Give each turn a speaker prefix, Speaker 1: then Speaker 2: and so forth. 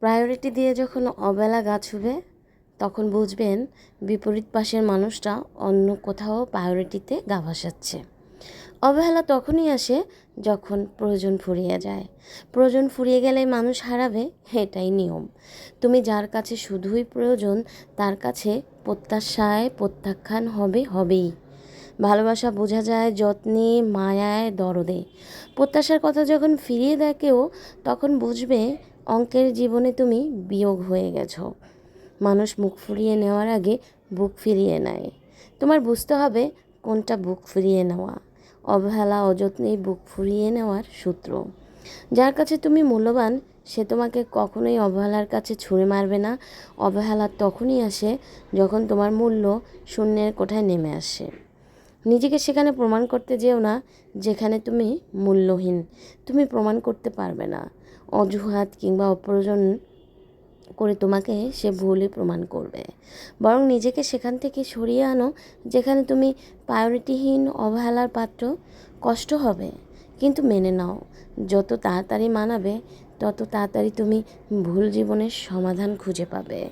Speaker 1: Priority দিয়ে যখন অবেলা গা ছুবে তখন বুঝবেন বিপরীত পাশের মানুষটা অন্য কোথাও প্রায়োরিটিতে গা ভাসাচ্ছে। অবহেলা তখনই আসে যখন প্রয়োজন ফুরিয়ে যায়। প্রয়োজন ফুরিয়ে গেলে মানুষ হারাবে, এটাই নিয়ম। তুমি যার কাছে শুধুই প্রয়োজন, তার কাছে প্রত্যাশায় প্রত্যাখ্যান হবে, হবেই। ভালোবাসা বোঝা যায় যত্নে, মায়ায়, দরদে। প্রত্যাশার কথা যখন ফিরিয়ে দেয় কেউ, তখন বুঝবে অঙ্কের জীবনে তুমি বিয়োগ হয়ে গেছো। মানুষ মুখ ফুরিয়ে নেওয়ার আগে বুক ফিরিয়ে নেয়। তোমার বুঝতে হবে কোনটা বুক ফিরিয়ে নেওয়া। অবহেলা অযত্নেই বুক ফুরিয়ে নেওয়ার সূত্র। যার কাছে তুমি মূল্যবান, সে তোমাকে কখনোই অবহেলার কাছে ছুঁড়ে মারবে না। অবহেলা তখনই আসে যখন তোমার মূল্য শূন্যের কোঠায় নেমে আসে। নিজেকে সেখানে প্রমাণ করতে যেও না, যেখানে তুমি মূল্যহীন। তুমি প্রমাণ করতে পারবে না। অজুহাত কিংবা অপ্রয়োজন করে তোমাকে সে ভুলই প্রমাণ করবে। বরং নিজেকে সেখান থেকে সরিয়ে আনো যেখানে তুমি প্রায়োরিটিহীন, অবহেলার পাত্র। কষ্ট হবে, কিন্তু মেনে নাও, যত তাড়াতাড়ি মানাবে, তত তাড়াতাড়ি তুমি ভুল জীবনের সমাধান খুঁজে পাবে।